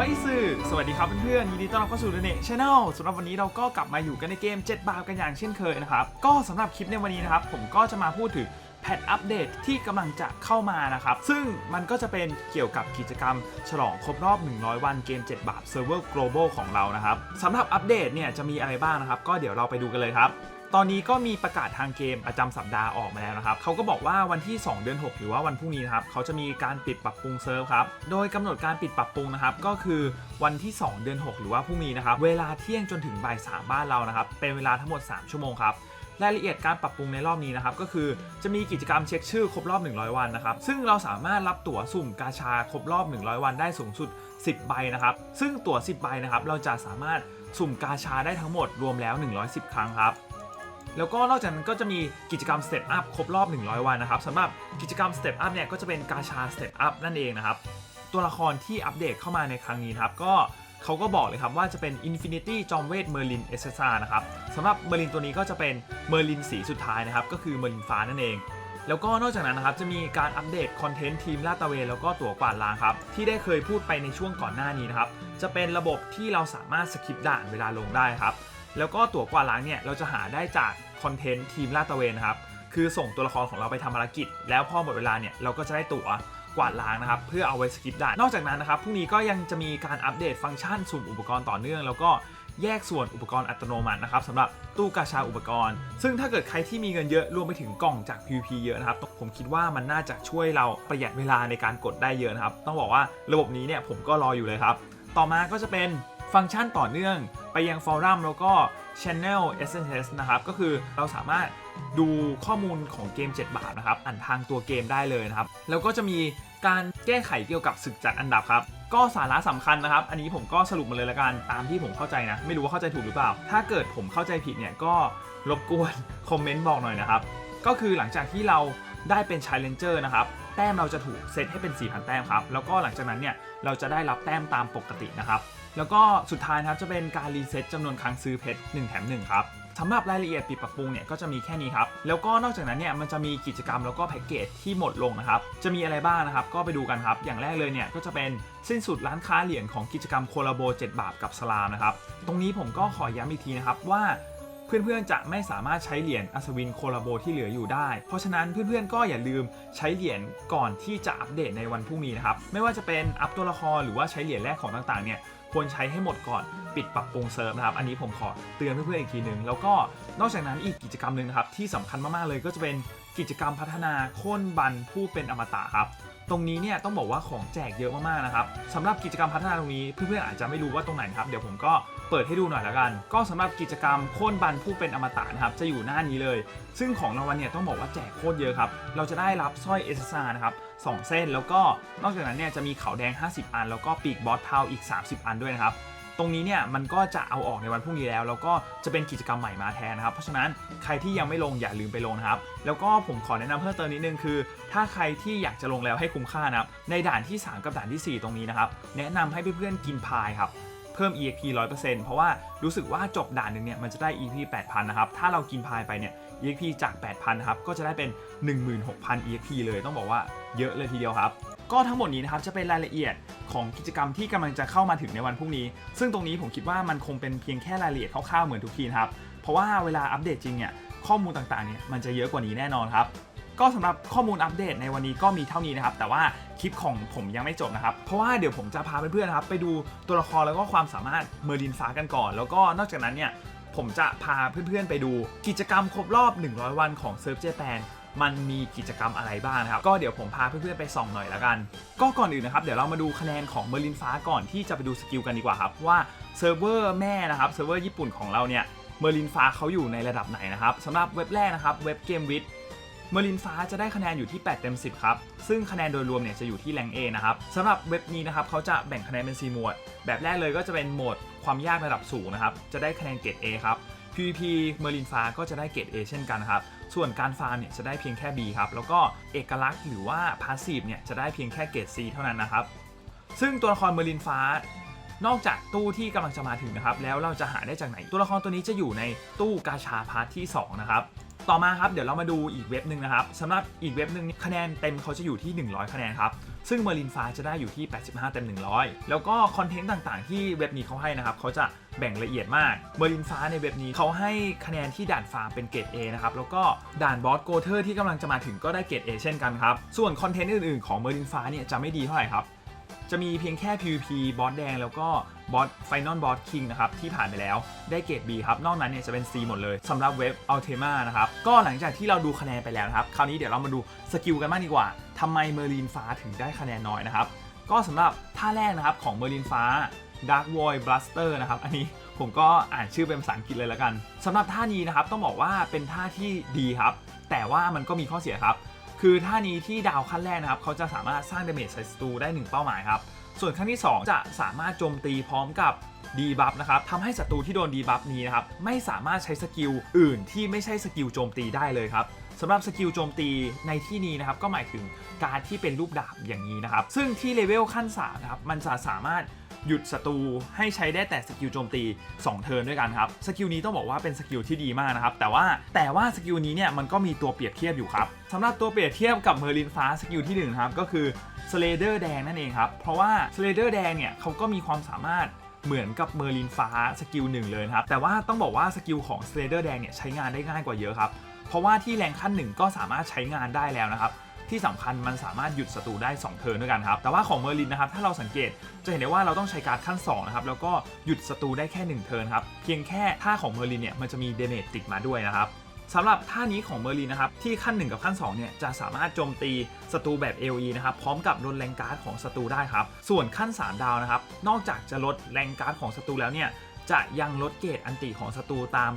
อยสื่อสวัสดีครับเพื่อนๆยินดีต้อนรับเข้าสู่เนชแนลสำหรับวันนี้เราก็กลับมาอยู่กันในเกม 7 บาทกันอย่างเช่นเคยนะครับ ก็สำหรับคลิปในวันนี้นะครับ ผมก็จะมาพูดถึงแพทอัปเดตที่กำลังจะเข้ามานะครับ ซึ่งมันก็จะเป็นเกี่ยวกับกิจกรรม ฉลองครบรอบ 100 วันเกม 7 บาทเซิร์ฟเวอร์ global ของเรานะครับสำหรับอัปเดตเนี่ยจะมีอะไรบ้างนะครับ ก็เดี๋ยวเราไปดูกันเลยครับ ตอนนี้ก็มีประกาศทางเกมประจำสัปดาห์ออกมาแล้วนะครับเขาก็บอกว่าวันที่ 2 เดือน 6 หรือว่าวันพรุ่งนี้นะครับเขาจะมีการปิดปรับปรุงเซิร์ฟครับ โดยกำหนดการปิดปรับปรุงนะครับก็คือวันที่ 2 เดือน 6 หรือว่าพรุ่งนี้นะครับ เวลาเที่ยงจนถึงบ่าย3บ้านเรานะครับ เป็นเวลาทั้งหมด 3 ชั่วโมงครับรายละเอียดการปรับปรุงในรอบนี้นะครับก็คือจะมีกิจกรรมเช็คชื่อครบรอบ 100 วันนะครับซึ่งเราสามารถรับตั๋วสุ่มกาชาครบรอบ 100 วันได้สูงสุด 10 ใบนะครับซึ่งตั๋ว 10 ใบนะครับเราจะสามารถสุ่มกาชาได้ทั้งหมดรวมแล้ว 110 ครั้งครับ แล้วก็นอกจากนั้นก็จะมีกิจกรรม Step Up ครบรอบ 100 วันนะครับสำหรับกิจกรรม Step Up เนี่ยก็จะเป็นกาชา Step Up นั่นเองนะครับ ตัวละครที่อัปเดตเข้ามาในครั้งนี้นะครับ ก็เขาก็บอกเลยครับว่าจะเป็น Infinity จอมเวทเมอร์ลินเอสซานะครับสำหรับเมอร์ลินตัวนี้ก็จะเป็นเมอร์ลินสีสุดท้ายนะครับ ก็คือเมอร์ลินฟ้านั่นเอง แล้วก็นอกจากนั้นนะครับจะมีการอัปเดตคอนเทนต์ทีมลาดตระเวนแล้วก็ตั๋วกวาดล้างครับที่ได้เคยพูดไปในช่วงก่อนหน้านี้นะครับจะเป็นระบบที่เราสามารถสกิปด่านเวลาลงได้ครับ แล้วก็ตั๋วกวาดล้างเนี่ยเราจะหาได้จากคอนเทนต์ทีมลาดตระเวนนะครับคือส่งตัวละครของเราไปทำภารกิจ แล้วพอหมดเวลาเนี่ยเราก็จะได้ตั๋วกวาดล้างนะครับเพื่อเอาไว้สกิปด่านนอกจากนั้นนะครับพรุ่งนี้ก็ยังจะมีการอัปเดตฟังก์ชันสุ่มอุปกรณ์ต่อเนื่อง แล้วก็แยกส่วนอุปกรณ์อัตโนมัตินะครับสำหรับตู้กาชาอุปกรณ์ ซึ่งถ้าเกิดใครที่มีเงินเยอะรวมไปถึงกล่องจาก PVP เยอะนะครับ ผมคิดว่ามันน่าจะช่วยเราประหยัดเวลาในการกดได้เยอะนะครับ ต้องบอกว่าระบบนี้เนี่ยผมก็รออยู่เลยครับ ต่อมาก็จะเป็น ฟังก์ชันต่อเนื่องไปยังฟอรัมแล้วก็ Channel SNS นะครับ ก็คือเราสามารถดูข้อมูลของเกม 7 บาทนะครับ อ่านทางตัวเกมได้เลยนะครับ แล้วก็จะมีการแก้ไขเกี่ยวกับศึกจัดอันดับครับ ก็สาระสำคัญนะครับ อันนี้ผมก็สรุปมาเลยละกันตามที่ผมเข้าใจนะ ไม่รู้ว่าเข้าใจถูกหรือเปล่า ถ้าเกิดผมเข้าใจผิดเนี่ยก็รบกวนคอมเมนต์บอกหน่อยนะครับ ก็คือหลังจากที่เราได้เป็น Challenger นะครับแต้มเราจะถูกเซตให้เป็น 4,000 แต้มครับ แล้วก็หลังจากนั้นเนี่ยเราจะได้รับแต้มตามปกตินะครับ แล้วก็สุดท้ายนะครับจะเป็นการรีเซ็ตจำนวนครั้งซื้อเพชร1แถม1ครับสำหรับรายละเอียดปิดปรับปรุงเนี่ยก็จะมีแค่นี้ครับ แล้วก็นอกจากนั้นเนี่ยมันจะมีกิจกรรมแล้วก็แพ็กเกจที่หมดลงนะครับ จะมีอะไรบ้างนะครับ ก็ไปดูกันครับ อย่างแรกเลยเนี่ยก็จะเป็นสิ้นสุดร้านค้าเหรียญของกิจกรรมโคลาโบ 7 บาทกับสลามนะครับ ตรงนี้ผมก็ขอย้ำอีกทีนะครับว่าเพื่อนๆจะไม่สามารถใช้เหรียญอัศวินโคลาโบที่เหลืออยู่ได้ เพราะฉะนั้นเพื่อนๆก็อย่าลืมใช้เหรียญก่อนที่จะอัปเดตในวันพรุ่งนี้นะครับ ไม่ว่าจะเป็นอัพตัวละครหรือว่าใช้เหรียญแรกของต่างๆเนี่ย ควรใช้ให้หมดก่อนปิดปรับปรุงเซิร์ฟนะครับ อันนี้ผมขอเตือนเพื่อนๆอีกทีหนึ่งแล้วก็นอกจากนั้นอีกกิจกรรมหนึ่งนะครับที่สำคัญมากๆเลยก็จะเป็นกิจกรรมพัฒนาโค่นบันผู้เป็นอมตะครับตรงนี้เนี่ยต้องบอกว่าของแจกเยอะมากๆนะครับสำหรับกิจกรรมพัฒนาตรงนี้เพื่อนๆอาจจะไม่รู้ว่าตรงไหนครับเดี๋ยวผมก็ เปิดให้ดูหน่อยล้วกัน ก็สำหรับกิจกรรมโค่นบันผู้เป็นอมตะนะครับจะอยู่หน้านี้เลย ซึ่งของรางวัลเนี่ยต้องบอกว่าแจกโคตรเยอะครับ เราจะได้รับสร้อยเอสซานะครับสองเส้นแล้วก็นอกจากนั้นเนี่ยจะมีเขาแดง 50 อัน แล้วก็ปีกบอสเทาอีก 30 อันด้วยนะครับตรงนี้เนี่ยมันก็จะเอาออกในวันพรุ่งนี้แล้ว แล้วก็จะเป็นกิจกรรมใหม่มาแทนนะครับ เพราะฉะนั้นใครที่ยังไม่ลงอย่าลืมไปลงนะครับ แล้วก็ผมขอแนะนำเพิ่มเติมนิดนึงคือ ถ้าใครที่อยากจะลงแล้วให้คุ้มค่านะครับในด่านที่ 3 กับด่านที่ 4 ตรงนี้นะครับ แนะนำให้เพื่อนๆกินพายครับ เพิ่ม EXP 100%เพราะว่ารู้สึกว่าจบด่านหนึ่งเนี่ยมันจะได้ EP 8,000 นะครับ ถ้าเรากินพายไปเนี่ย EXP จาก 8,000 นะครับ ก็จะได้เป็น 16,000 EXP เลยต้องบอกว่าเยอะเลยทีเดียวครับ ก็ทั้งหมดนี้นะครับจะเป็นรายละเอียดของกิจกรรมที่กำลังจะเข้ามาถึงในวันพรุ่งนี้ ซึ่งตรงนี้ผมคิดว่ามันคงเป็นเพียงแค่รายละเอียดคร่าวๆเหมือนทุกทีนะครับ เพราะว่าเวลาอัปเดตจริงเนี่ยข้อมูลต่างๆเนี่ยมันจะเยอะกว่านี้แน่นอนครับ ก็สำหรับข้อมูลอัปเดตในวันนี้ก็มีเท่านี้นะครับ แต่ว่าคลิปของผมยังไม่จบนะครับ เพราะว่าเดี๋ยวผมจะพาเพื่อนๆนะครับ ไปดูตัวละครแล้วก็ความสามารถเมอร์ลินฟ้ากันก่อน แล้วก็นอกจากนั้นเนี่ยผมจะพาเพื่อนๆไปดูกิจกรรมครบรอบ 100 วันของเซิร์ฟเจแปนมันมีกิจกรรมอะไรบ้างนะครับ ก็เดี๋ยวผมพาเพื่อนๆไปส่องหน่อยแล้วกัน ก็ก่อนอื่นนะครับ เดี๋ยวเรามาดูคะแนนของเมอร์ลินฟ้าก่อนที่จะไปดูสกิลกันดีกว่าครับว่าเซิร์ฟเวอร์แม่นะครับเซิร์ฟเวอร์ญี่ปุ่นของเราเนี่ยเมอร์ลินฟ้าเขาอยู่ในระดับไหนนะครับสำหรับเว็บแรกนะครับเว็บเกมวิด เมอร์ลินฟ้าจะได้คะแนนอยู่ที่ 8 เต็ม 10 ครับ ซึ่งคะแนนโดยรวมเนี่ยจะอยู่ที่แรง A นะครับสำหรับเว็บนี้นะครับเขาจะแบ่งคะแนนเป็น 4 หมวด แบบแรกเลยก็จะเป็นโหมดความยากระดับสูงนะครับ จะได้คะแนนเกรด A ครับ PVP เมอร์ลินฟ้าก็จะได้เกรด A เช่นกันครับ ส่วนการฟาร์มเนี่ยจะได้เพียงแค่ B ครับ แล้วก็เอกลักษณ์หรือว่าพาสซีฟเนี่ยจะได้เพียงแค่เกรด C เท่านั้นนะครับ ซึ่งตัวละครเมอร์ลินฟ้านอกจากตู้ที่กำลังจะมาถึงนะครับ แล้วเราจะหาได้จากไหน ตัวละครตัวนี้จะอยู่ในตู้กาชาพาร์ทที่ 2 นะครับ ต่อมาครับเดี๋ยวเรามาดูอีกเว็บหนึ่งนะครับสำหรับอีกเว็บหนึ่งคะแนนเต็มเขาจะอยู่ที่ 100 คะแนนครับ ซึ่งเมอร์ลินฟ้าจะได้อยู่ที่ 85 เต็ม 100 แล้วก็คอนเทนต์ต่างๆ ที่เว็บนี้เขาให้นะครับเขาจะแบ่งละเอียดมากเมอร์ลินฟ้าในเว็บนี้เขาให้คะแนนที่ด่านฟาร์มเป็นเกรด A นะครับแล้วก็ด่านบอสโกเทอร์ที่กำลังจะมาถึงก็ได้เกรด A เช่นกันครับส่วนคอนเทนต์อื่นๆของเมอร์ลินฟ้าเนี่ยจะไม่ดีเท่าไหร่ครับ จะมีเพียงแค่ PVP บอสแดงแล้วก็บอส Final Boss King นะครับที่ผ่านไปแล้วได้เกรด B ครับ นอกนั้นเนี่ยจะเป็น C หมดเลยสำหรับเว็บ Ultima นะครับ ก็หลังจากที่เราดูคะแนนไปแล้วนะครับ คราวนี้เดี๋ยวเรามาดูสกิลกันบ้างดีกว่าทำไมเมอร์ลินฟ้าถึงได้คะแนนน้อยนะครับ ก็สำหรับท่าแรกนะครับของเมอร์ลินฟ้า Dark Void Blaster นะครับ อันนี้ผมก็อ่านชื่อเป็นภาษาอังกฤษเลยแล้วกันสำหรับท่านี้นะครับต้องบอกว่าเป็นท่าที่ดีครับ แต่ว่ามันก็มีข้อเสียครับ คือท่านี้ที่ดาวขั้นแรกนะครับเขาจะสามารถสร้างดาเมจใส่ศัตรูได้ 1 เป้าหมายครับ ส่วนขั้นที่ 2 จะสามารถโจมตีพร้อมกับดีบัฟนะครับทำให้ศัตรูที่โดนดีบัฟนี้นะครับไม่สามารถใช้สกิลอื่นที่ไม่ใช่สกิลโจมตีได้เลยครับสำหรับสกิลโจมตีในที่นี้นะครับก็หมายถึงการที่เป็นรูปดาบอย่างนี้นะครับซึ่งที่เลเวลขั้น3นะครับมันจะสามารถ หยุดศัตรูให้ใช้ได้แต่สกิลโจมตี 2 เทิร์นด้วยกันครับ สกิลนี้ต้องบอกว่าเป็นสกิลที่ดีมากนะครับ แต่ว่าแต่ว่าสกิลนี้เนี่ยมันก็มีตัวเปรียบเทียบอยู่ครับสำหรับตัวเปรียบเทียบกับเมอร์ลินฟ้าสกิลที่หนึ่งครับก็คือสเลเดอร์แดงนั่นเองครับ เพราะว่าสเลเดอร์แดงเนี่ยเขาก็มีความสามารถเหมือนกับเมอร์ลินฟ้าสกิลหนึ่งเลยครับ แต่ว่าต้องบอกว่าสกิลของสเลเดอร์แดงเนี่ยใช้งานได้ง่ายกว่าเยอะครับ เพราะว่าที่แรงขั้นหนึ่งก็สามารถใช้งานได้แล้วนะครับ ที่สำคัญมันสามารถหยุดศัตรูได้ 2 เทิร์นด้วยกันครับ แต่ว่าของเมอร์ลินนะครับ ถ้าเราสังเกตจะเห็นได้ว่าเราต้องใช้การดขั้น2นะครับ แล้วก็หยุดศัตรูได้แค่ 1 เทิร์นครับ เพียงแค่ท่าของเมอร์ลินเนี่ยมันจะมีเดเมจติดมาด้วยนะครับสำหรับท่านี้ของเมอร์ลินนะครับที่ขั้น 1 กับขั้น2เนี่ยจะสามารถโจมตีศัตรูแบบ AOE นะครับพร้อมกับลดแรงการ์ดของศัตรูได้ครับ ส่วนขั้น 3 ดาวนะครับนอกจากจะลดแรงการ์ดของศัตรูแล้วเนี่ยจะยังลดเกรดอันติของศัตรูตาม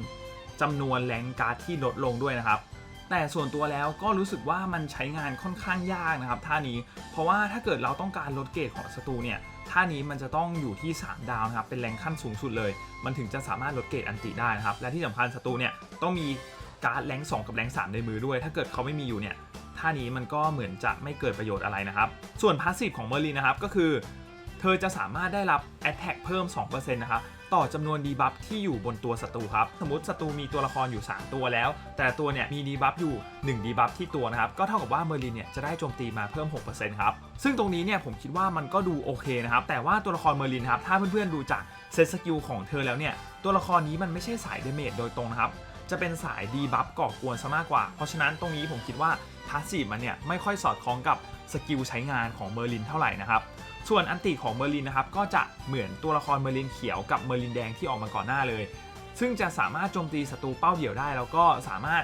จำนวนแรงการ์ดที่ลดลงด้วยนะครับ แต่ส่วนตัวแล้วก็รู้สึกว่ามันใช้งานค่อนข้างยากนะครับท่านี้ เพราะว่าถ้าเกิดเราต้องการลดเกรดของศัตรูเนี่ยท่านี้มันจะต้องอยู่ที่ 3 ดาวนะครับ เป็นแรงขั้นสูงสุดเลย มันถึงจะสามารถลดเกรดอันติได้นะครับ และที่สำคัญศัตรูเนี่ยต้องมีการ์ดแรง2กับแรง3ในมือด้วย ถ้าเกิดเขาไม่มีอยู่เนี่ยท่านี้มันก็เหมือนจะไม่เกิดประโยชน์อะไรนะครับ ส่วนพาสซีฟของเมอร์ลินนะครับก็คือ เธอจะสามารถได้รับ Attack เพิ่ม 2%นะครับต่อจำนวนดีบัฟที่อยู่บนตัวศัตรูครับ สมมติศัตรูมีตัวละครอยู่ 3 ตัวแล้ว แต่ตัวเนี่ยมีดีบัฟอยู่ 1 ดีบัฟที่ตัวนะครับ ก็เท่ากับว่าเมอร์ลินเนี่ยจะได้โจมตีมาเพิ่ม 6%ครับ ซึ่งตรงนี้เนี่ยผมคิดว่ามันก็ดูโอเคนะครับ แต่ว่าตัวละครเมอร์ลินครับ ถ้าเพื่อนๆดูจากเซตสกิลของเธอแล้วเนี่ย ตัวละครนี้มันไม่ใช่สายเดเมจโดยตรงนะครับ จะเป็นสายดีบัฟก่อกวนซะมากกว่า เพราะฉะนั้นตรงนี้ผมคิดว่าพาสซีฟมันเนี่ยไม่ค่อยสอดคล้องกับสกิลใช้งานของเมอร์ลินเท่าไหร่นะครับ ส่วนอันติของเมอร์ลินนะครับก็จะเหมือนตัวละครเมอร์ลินเขียวกับเมอร์ลินแดงที่ออกมาก่อนหน้าเลย ซึ่งจะสามารถโจมตีศัตรูเป้าเดี่ยวได้ แล้วก็สามารถ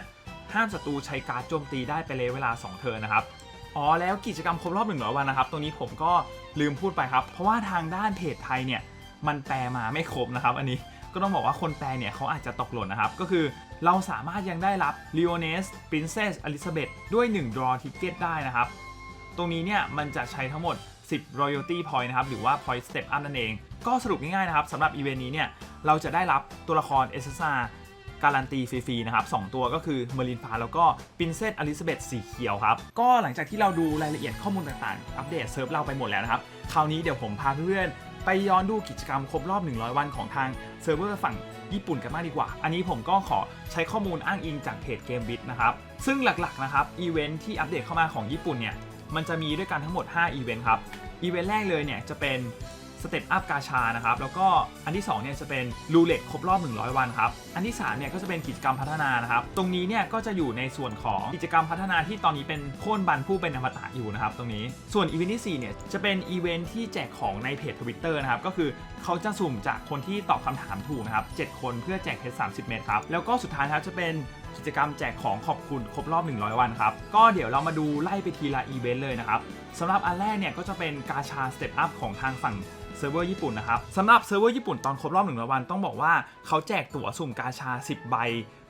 ห้ามศัตรูใช้การโจมตีได้ไปเลยเวลา 2 เทิร์นนะครับอ๋อแล้วกิจกรรมครบรอบหนึ่งร้อยวันนะครับตรงนี้ผมก็ลืมพูดไปครับ เพราะว่าทางด้านเพจไทยเนี่ยมันแปลมาไม่ครบนะครับ อันนี้ก็ต้องบอกว่าคนแปลเนี่ยเขาอาจจะตกหล่นนะครับ ก็คือเราสามารถยังได้รับ l e o n e s Princess Elizabeth ด้วย 1 draw ticket ได้นะครับ ตรงนี้เนี่ยมันจะใช้ทั้งหมด 10 royalty point นะครับ หรือว่า point step up นั่นเอง ก็สรุปง่ายๆนะครับสำหรับอีเวนต์นี้เนี่ย เราจะได้รับตัวละคร s s r การันตีฟรีๆนะครับ 2 ตัวก็คือเมอร์ลินฟ้าแล้วก็ปินเซตอลิซาเบธสีเขียวครับ ก็หลังจากที่เราดูรายละเอียดข้อมูลต่างๆ อัปเดตเซิร์ฟเราไปหมดแล้วนะครับ คราวนี้เดี๋ยวผมพาเพื่อนๆไปย้อนดูกิจกรรมครบรอบ 100 วันของทางเซิร์ฟเวอร์ฝั่งญี่ปุ่นกันมากดีกว่า อันนี้ผมก็ขอใช้ข้อมูลอ้างอิงจากเพจเกมบิ t นะครับ ซึ่งหลักๆนะครับอีเวนท์ที่อัปเดตเข้ามาของญี่ปุ่นเนี่ย มันจะมีด้วยกันทั้งหมด 5 อีเวนต์ครับ อีเวนต์แรกเลยเนี่ยจะเป็นสเต็ปอัพกาชานะครับ แล้วก็อันที่2เนี่ยจะเป็นรูเล็ตครบรอบ 100 วันครับ อันที่3เนี่ยก็จะเป็นกิจกรรมพัฒนานะครับ ตรงนี้เนี่ยก็จะอยู่ในส่วนของกิจกรรมพัฒนาที่ตอนนี้เป็นโค่นบันผู้เป็นอมตะอยู่นะครับตรงนี้ ส่วนอีเวนต์ที่4เนี่ยจะเป็นอีเวนต์ที่แจกของในเพจทวิตเตอร์นะครับ ก็คือเขาจะสุ่มจากคนที่ตอบคำถามถูกนะครับ7คนเพื่อแจกเพชร30 เม็ดครับ แล้วก็สุดท้ายนะครับจะเป็นกิจกรรมแจกของขอบคุณครบรอบ 100 วันครับ ก็เดี๋ยวเรามาดูไล่ไปทีละอีเวนต์เลยนะครับสำหรับอันแรกเนี่ยก็จะเป็นกาชาสเต็ปอัพของทางฝั่งเซิร์ฟเวอร์ญี่ปุ่นนะครับสำหรับเซิร์ฟเวอร์ญี่ปุ่นตอนครบรอบ100วันต้องบอกว่าเขาแจกตั๋วสุ่มกาชา 10 ใบ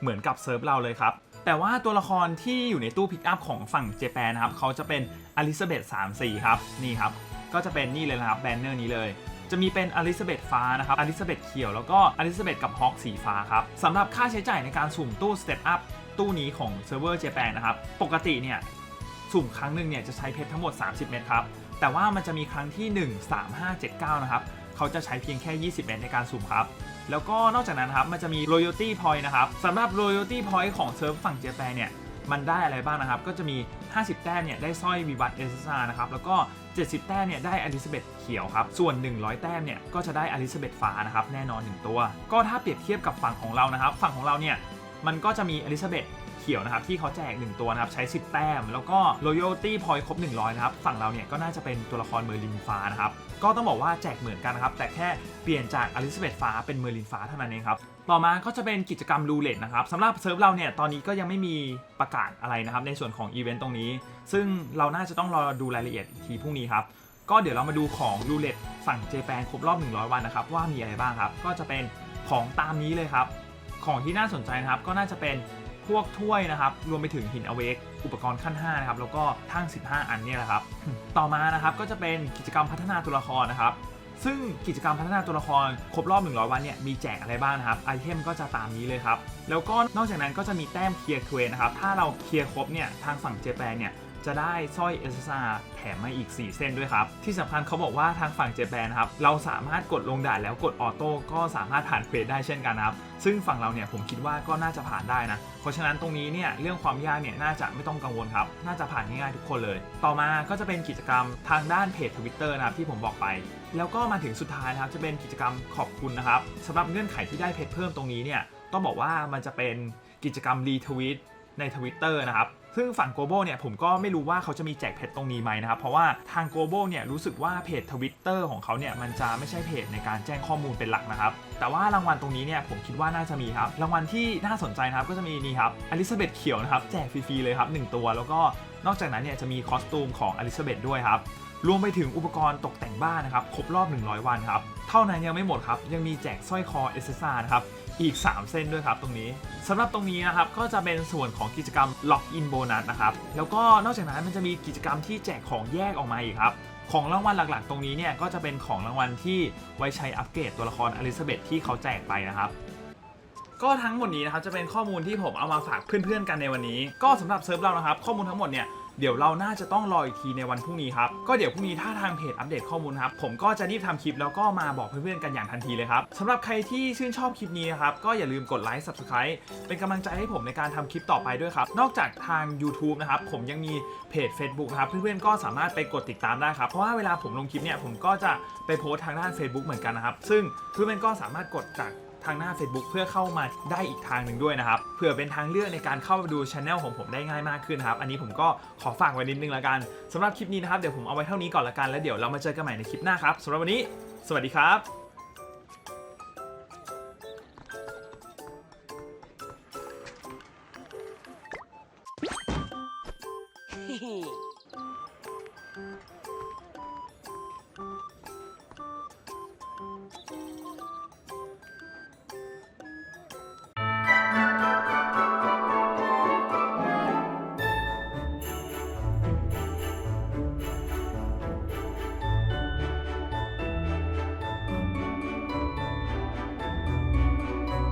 เหมือนกับเซิร์ฟเราเลยครับ แต่ว่าตัวละครที่อยู่ในตู้พิกอัพของฝั่งเจแปนนะครับเขาจะเป็นอลิซาเบธ34 ครับ นี่ครับ ก็จะเป็นนี่เลยนะครับแบนเนอร์นี้เลย จะมีเป็นอลิซาเบธฟ้านะครับอลิซาเบธเขียวแล้วก็อลิซาเบธกับฮอกสีฟ้าครับสำหรับค่าใช้จ่ายในการสุ่มตู้สเต p อัพตู้นี้ของเซิร์ฟเวอร์เจแปนนะครับปกติเนี่ยสุ่มครั้งหนึ่งเนี่ยจะใช้เพชรทั้งหมด 30 เม็ดครับแต่ว่ามันจะมีครั้งที่ 1 3 5 7 9 นะครับเขาจะใช้เพียงแค่ 20 เม็ดในการสุ่มครับแล้วก็นอกจากนั้นครับมันจะมี royalty point นะครับสำหรับ royalty point ของเซิร์ฟฝั่งเจแปนเนี่ย มันได้อะไรบ้างนะครับ ก็จะมี 50 แต้มเนี่ยได้สร้อยวิวัฒเอสซานะครับ แล้วก็ 70 แต้มเนี่ยได้อลิซาเบธเขียวครับ ส่วน 100 แต้มเนี่ยก็จะได้อลิซาเบธฟ้านะครับ แน่นอน 1 ตัว ก็ถ้าเปรียบเทียบกับฝั่งของเรานะครับ ฝั่งของเราเนี่ย มันก็จะมีอลิซาเบธเขียวนะครับที่เขาแจก 1 ตัวนะครับใช้ 10 แต้ม แล้วก็ loyalty point ครบ 100 นะครับ ฝั่งเราเนี่ยก็น่าจะเป็นตัวละครเมอร์ลินฟ้านะครับ ก็ต้องบอกว่าแจกเหมือนกันนะครับ แต่แค่เปลี่ยนจากอลิซาเบธฟ้าเป็นเมอร์ลินฟ้าเท่านั้นเองครับ ต่อมาก็จะเป็นกิจกรรมรูเล็ตนะครับสำหรับเซิร์ฟเราเนี่ยตอนนี้ก็ยังไม่มีประกาศอะไรนะครับในส่วนของอีเวนต์ตรงนี้ ซึ่งเราน่าจะต้องรอดูรายละเอียดอีกทีพรุ่งนี้ครับก็เดี๋ยวเรามาดูของรูเล็ตฝั่งเจแปนครบรอบ 100 วันนะครับว่ามีอะไรบ้างครับก็จะเป็นของตามนี้เลยครับ ของที่น่าสนใจนะครับก็น่าจะเป็นพวกถ้วยนะครับ รวมไปถึงหินอเวกอุปกรณ์ขั้น 5 นะครับ แล้วก็ทั้ง 15 อันนี่แหละครับ ต่อมานะครับก็จะเป็นกิจกรรมพัฒนาตัวละครนะครับ ซึ่งกิจกรรมพัฒนาตัวละครครบรอบ 100 วันเนี่ยมีแจกอะไรบ้างนะครับไอเทมก็จะตามนี้เลยครับแล้วก็นอกจากนั้นก็จะมีแต้มเคลียร์เควนะครับถ้าเราเคลียร์ครบเนี่ยทางฝั่งเจแปนเนี่ย จะได้สร้อยเอสซาแถมมาอีก 4 เส้นด้วยครับ ที่สำคัญเขาบอกว่าทางฝั่งเจแปนนะครับ เราสามารถกดลงด่านแล้วกดออโต้ก็สามารถผ่านเควสได้เช่นกันครับ ซึ่งฝั่งเราเนี่ยผมคิดว่าก็น่าจะผ่านได้นะ เพราะฉะนั้นตรงนี้เนี่ยเรื่องความยากเนี่ยน่าจะไม่ต้องกังวลครับ น่าจะผ่านง่ายๆทุกคนเลย ต่อมาก็จะเป็นกิจกรรมทางด้านเพจทวิตเตอร์นะครับที่ผมบอกไปแล้วก็มาถึงสุดท้ายนะครับจะเป็นกิจกรรมขอบคุณนะครับสำหรับเงื่อนไขที่ได้เพจเพิ่มตรงนี้เนี่ยต้องบอกว่ามันจะเป็นกิจกรรมรีทวิตใน Twitter นะครับ ซึ่งฝั่ง Global เนี่ยผมก็ไม่รู้ว่าเขาจะมีแจกเพจตรงนี้ไหมนะครับ เพราะว่าทาง Global เนี่ยรู้สึกว่าเพจ Twitter ของเขาเนี่ยมันจะไม่ใช่เพจในการแจ้งข้อมูลเป็นหลักนะครับ แต่ว่ารางวัลตรงนี้เนี่ยผมคิดว่าน่าจะมีครับ รางวัลที่น่าสนใจนะครับก็จะมีนี่ครับอลิซาเบธเขียวนะครับแจกฟรีๆเลยครับหนึ่งตัว แล้วก็นอกจากนั้นเนี่ยจะมีคอสตูมของอลิซาเบธด้วยครับรวมไปถึงอุปกรณ์ตกแต่งบ้านนะครับครบรอบ 100 วันครับ เท่านั้นยังไม่หมดครับ ยังมีแจกสร้อยคอเอสซานะครับ อีก 3 เส้นด้วยครับตรงนี้สำหรับตรงนี้นะครับก็จะเป็นส่วนของกิจกรรมล็อกอินโบนัสนะครับแล้วก็นอกจากนั้นมันจะมีกิจกรรมที่แจกของแยกออกมาอีกครับของรางวัลหลักๆ ตรงนี้เนี่ยก็จะเป็นของรางวัลที่ไว้ใช้อัปเกรดตัวละครอลิซาเบธที่เขาแจกไปนะครับก็ทั้งหมดนี้นะครับจะเป็นข้อมูลที่ผมเอามาฝากเพื่อนๆกันในวันนี้ ก็สำหรับเซิร์ฟเรานะครับ ข้อมูลทั้งหมดเนี่ย เดี๋ยวเราน่าจะต้องรออีกทีในวันพรุ่งนี้ครับก็เดี๋ยวพรุ่งนี้ถ้าทางเพจอัปเดตข้อมูลครับผมก็จะรีบทำคลิปแล้วก็มาบอกเพื่อนๆกันอย่างทันทีเลยครับสำหรับใครที่ชื่นชอบคลิปนี้นะครับก็อย่าลืมกดไลค์ subscribe เป็นกำลังใจให้ผมในการทำคลิปต่อไปด้วยครับนอกจากทาง YouTube นะครับผมยังมีเพจ Facebook นะครับเพื่อนๆก็สามารถไปกดติดตามได้ครับเพราะว่าเวลาผมลงคลิปเนี่ยผมก็จะไปโพสทางด้าน Facebook เหมือนกันนะครับซึ่งเพื่อนๆก็สามารถกดจาก ทางหน้า Facebook เพื่อเข้ามาได้อีกทางหนึ่งด้วยนะครับเพื่อเป็นทางเลือกในการเข้าไปดูช anel ของผมได้ง่ายมากขึ้นนครับ อันนี้ผมก็ขอฝากไว้นิดนึงละกันสำหรับคลิปนี้นะครับเดี๋ยวผมเอาไว้เท่านี้ก่อนละกันแล้วเดี๋ยวเรามาเจอกันใหม่ในคลิปหน้าครับสำหรับวันนี้ สวัสดีครับ Hehe.